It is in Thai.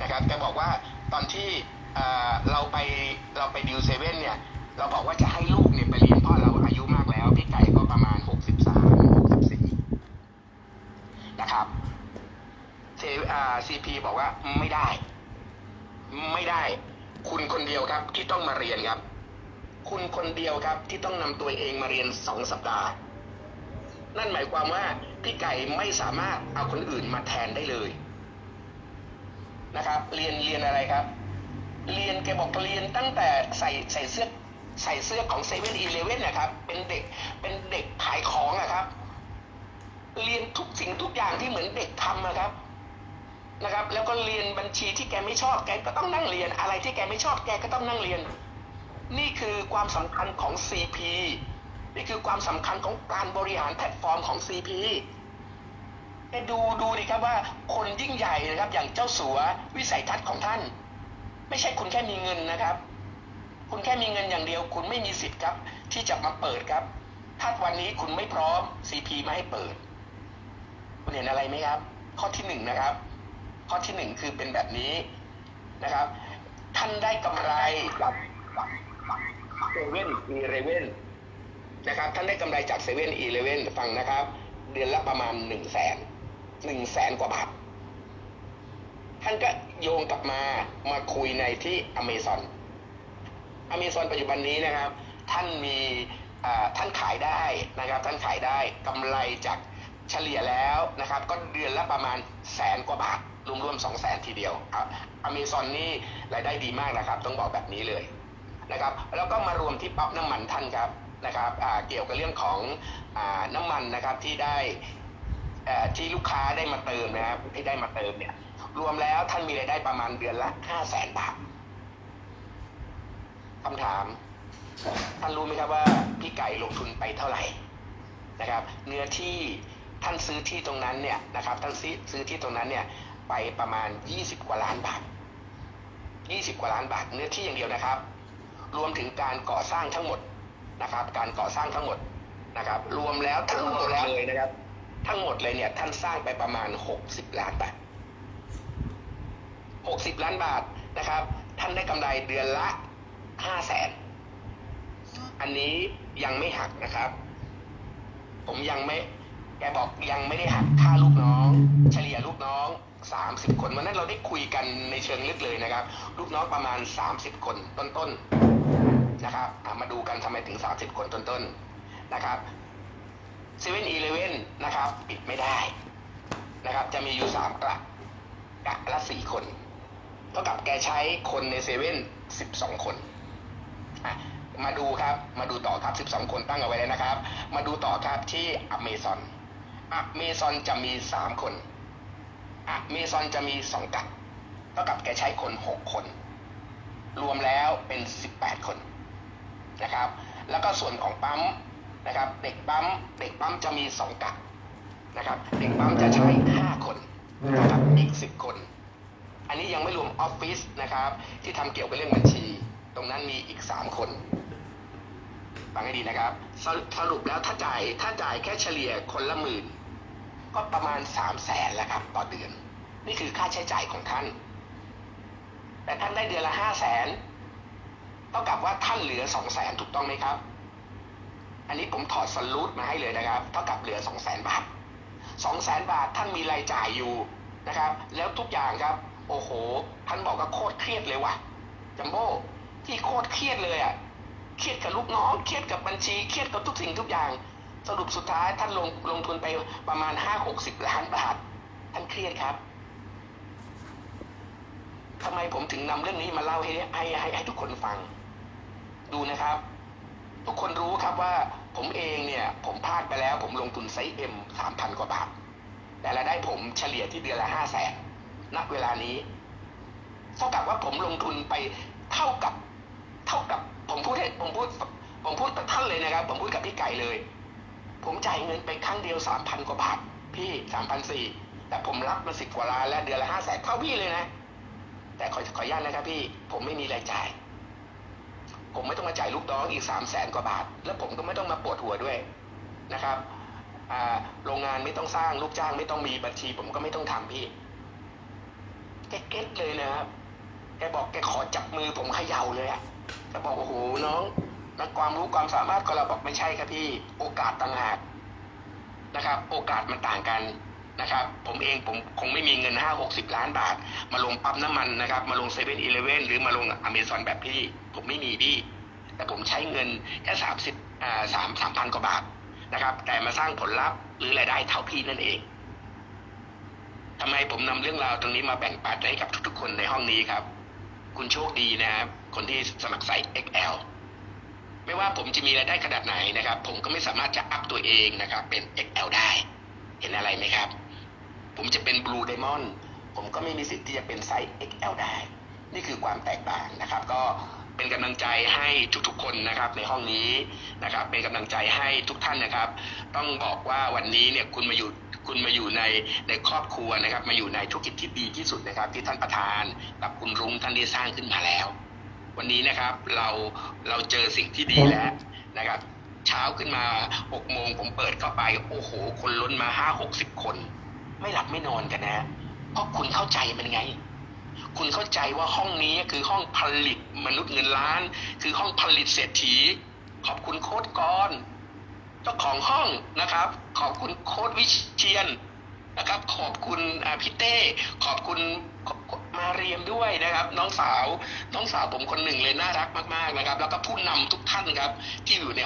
นะครับแกบอกว่าตอนที่เราไปเราไปดิวเซเว่นเนี่ย เราบอกว่าจะให้ลูกเนี่ยไปเรียนเพ่อเราอายุมากแล้ว พี่ไก่ก็ประมาณหกสิบสามหกสิบสี่นะครับเซอ่าซีพีบอกว่าไม่ได้ ไม่ได้ คุณคนเดียวครับที่ต้องมาเรียนครับ คุณคนเดียวครับที่ต้องนำตัวเองมาเรียนสองสัปดาห์ นั่นหมายความว่าพี่ไก่ไม่สามารถเอาคนอื่นมาแทนได้เลย นะครับ เรียนเรียนอะไรครับ เรียนแกบอกเรียนตั้งแต่ใส่ใส่เสื้อใส่เสื้อของเซเว่นอีเลเว่นนะครับ เป็นเด็กเป็นเด็กขายของอะครับ เรียนทุกสิ่งทุกอย่างที่เหมือนเด็กทำนะครับนะครับ แล้วก็เรียนบัญชีที่แกไม่ชอบแกก็ต้องนั่งเรียน อะไรที่แกไม่ชอบแกก็ต้องนั่งเรียน นี่คือความสำคัญของ CP นี่คือความสำคัญของการบริหารแพลตฟอร์มของ CP แต่ดูดูดิครับว่าคนยิ่งใหญ่นะครับ อย่างเจ้าสัววิสัยทัศน์ของท่าน ไม่ใช่คุณแค่มีเงินนะครับ คุณแค่มีเงินอย่างเดียว คุณไม่มีสิทธิ์ครับ ที่จะมาเปิดครับ ถ้าวันนี้คุณไม่พร้อม CP ไม่ให้เปิด คุณเห็นอะไรไหมครับ ข้อที่หนึ่งนะครับ ข้อที่หนึ่งคือเป็นแบบนี้นะครับ ท่านได้กำไรจากเซเว่นอีเลเว่นนะครับ ท่านได้กำไรจากเซเว่นอีเลเว่นฟังนะครับ เดือนละประมาณหนึ่งแสน หนึ่งแสนกว่าบาท ท่านก็โยงกลับมามาคุยในที่อเมซอนอเมซอนปัจจุบันนี้นะครับ ท่านมีท่านขายได้นะครับ ท่านขายได้กำไรจากเฉลี่ยแล้วนะครับ ก็เดือนละประมาณแสนกว่าบาท รวมๆสองแสนทีเดียวอเมซอนนี่รายได้ดีมากนะครับ ต้องบอกแบบนี้เลยนะครับ แล้วก็มารวมที่ปั๊บน้ำมันท่านครับนะครับเกี่ยวกับเรื่องของอน้ำมันนะครับที่ได้ ที่ลูกค้าได้มาเติมนะครับที่ได้มาเติมเนี่ย รวมแล้วท่านมีรายได้ประมาณเดือนละห้าแสนบาทคำถาม ท่านรู้ไหมครับว่าพี่ไก่ลงทุนไปเท่าไหร่นะครับ เนื้อที่ท่านซื้อที่ตรงนั้นเนี่ยนะครับ ท่านซื้อซื้อที่ตรงนั้นเนี่ย ไปประมาณยี่สิบกว่าล้านบาทยี่สิบกว่าล้านบาท เนื้อที่อย่างเดียวนะครับ รวมถึงการก่อสร้างทั้งหมดนะครับ การก่อสร้างทั้งหมดนะครับ รวมแล้วทั้งหมดเลยนะครับ ทั้งหมดเลยเนี่ยท่านสร้างไปประมาณหกสิบล้านบาทหกสิบล้านบาทนะครับ ท่านได้กำไรเดือนละห้าแสนอันนี้ยังไม่หักนะครับ ผมยังไม่ แกบอกยังไม่ได้หักค่าลูกน้อง เฉลี่ยลูกน้องสามสิบคนวันนั้นเราได้คุยกันในเชิงลึกเลยนะครับ ลูกน้องประมาณสามสิบคนต้นๆนะครับมาดูกันทำไมถึงสามสิบคนต้นๆนะครับ เซเว่นอีเลเว่นนะครับ ปิดไม่ได้นะครับ จะมีอยู่สามกะกะละสี่คนเท่ากับแกใช้คนในเซเว่นสิบสองคนมาดูครับ มาดูต่อครับสิบสองคนตั้งเอาไว้เลยนะครับ มาดูต่อครับที่อเมซอนอเมซอนจะมีสามคนอเมซอนจะมีสองกะเท่ากับแกใช้คนหกคน รวมแล้วเป็นสิบแปดคนนะครับ แล้วก็ส่วนของปั๊ม นะครับเด็กปั๊มเด็กปั๊มจะมีสองกะนะครับเด็กปั๊มจะใช้ห้าคนนะครับอีกสิบคน อันนี้ยังไม่รวมออฟฟิศนะครับ ที่ทำเกี่ยวกับเรื่องบัญชี ตรงนั้นมีอีกสามคนฟังให้ดีนะครับสรุปสรุปแล้วถ้าจ่ายถ้าจ่ายแค่เฉลี่ยคนละหมื่นก็ประมาณสามแสนแล้วครับต่อเดือน นี่คือค่าใช้จ่ายของท่าน แต่ท่านได้เดือนละห้าแสนเท่ากับว่าท่านเหลือสองแสนถูกต้องไหมครับ อันนี้ผมถอดสลูดมาให้เลยนะครับ เท่ากับเหลือสองแสนบาทสองแสนบาทท่านมีรายจ่ายอยู่นะครับ แล้วทุกอย่างครับ โอ้โห ท่านบอกว่าโคตรเครียดเลยว่ะจัมโบ้ที่โคตรเครียดเลยอะเครียดกับลูกน้องเครียดกับบัญชีเครียดกับทุกสิ่งทุกอย่าง สรุปสุดท้ายท่านลงลงทุนไปประมาณห้าหกสิบล้านบาท ท่านเครียดครับทำไมผมถึงนำเรื่องนี้มาเล่าให้ให้ให้ให้ทุกคนฟัง ดูนะครับ ทุกคนรู้ครับว่าผมเองเนี่ย ผมพลาดไปแล้ว ผมลงทุนไซส์เอ็มสามพันกว่าบาทแต่รายได้ผมเฉลี่ยที่เดือนละห้าแสนณเวลานี้เท่ากับว่าผมลงทุนไปเท่ากับ เท่ากับผมพูดให้ผมพูดผมพูดกับท่านเลยนะครับ ผมพูดกับพี่ไก่เลย ผมจ่ายเงินไปครั้งเดียวสามพันกว่าบาทพี่สามพันสี่แต่ผมรับมาสิบกว่าล้านและเดือนละห้าแสนเท่าพี่เลยนะ แต่ขอขออนุญาตนะครับพี่ ผมไม่มีรายจ่าย ผมไม่ต้องมาจ่ายลูกน้องอีกสามแสนกว่าบาท แล้วผมก็ไม่ต้องมาปวดหัวด้วยนะครับโรงงานไม่ต้องสร้างลูกจ้างไม่ต้องมีบัญชี ผมก็ไม่ต้องทำพี่แกเก็ตเลยนะครับแกบอกแกขอจับมือผมเขย่าเลยอะแกบอกโอ้โหน้องนักความรู้ความสามารถก็เราบอกไม่ใช่ครับพี่ โอกาสต่างหากนะครับ โอกาสมันต่างกัน นะครับผมเองผมคงไม่มีเงินห้าหกสิบล้านบาท มาลงปั๊มน้ำมันนะครับ มาลงเซเว่นอีเลเว่นหรือมาลงอเมซอนแบบพี่ผมไม่มีพี่ แต่ผมใช้เงินแค่สามสิบอ่าสามสามพันกว่าบาทนะครับ แต่มาสร้างผลลัพธ์หรือรายได้เท่าพี่นั่นเองทำไมผมนำเรื่องราวตรงนี้มาแบ่งปันให้กับทุกๆ คนในห้องนี้ครับ คุณโชคดีนะครับคนที่สมัครใส่ XL ไม่ว่าผมจะมีรายได้ขนาดไหนนะครับ ผมก็ไม่สามารถจะอัพตัวเองนะครับ เป็น XL ได้ เห็นอะไรไหมครับ ผมจะเป็น Blue Diamond ผมก็ไม่มีสิทธิ์ที่จะเป็นไซส์ XL ได้ นี่คือความแตกต่างนะครับ ก็เป็นกำลังใจให้ทุกๆคนนะครับในห้องนี้นะครับ เป็นกำลังใจให้ทุกท่านนะครับ ต้องบอกว่าวันนี้เนี่ยคุณมาอยู่คุณมาอยู่ในในครอบครัวนะครับ มาอยู่ในธุรกิจที่ดีที่สุดนะครับ ที่ท่านประธานกับคุณรุ้งท่านได้สร้างขึ้นมาแล้ว วันนี้นะครับเราเราเจอสิ่งที่ดีแล้วนะครับ เช้าขึ้นมาหกโมงผมเปิดเข้าไปโอ้โห คนล้นมาห้าหกสิบคน ไม่หลับไม่นอนกันนะ เพราะคุณเข้าใจมันไง คุณเข้าใจว่าห้องนี้คือห้องผลิตมนุษย์เงินล้าน คือห้องผลิตเศรษฐี ขอบคุณโค้ดกรเจ้าของห้องนะครับ ขอบคุณโค้ดวิเชียนนะครับ ขอบคุณพี่เต้ ขอบคุณมาเรียมด้วยนะครับ น้องสาว น้องสาวผมคนหนึ่งเลยน่ารักมากๆนะครับ แล้วก็ผู้นำทุกท่านครับที่อยู่ใน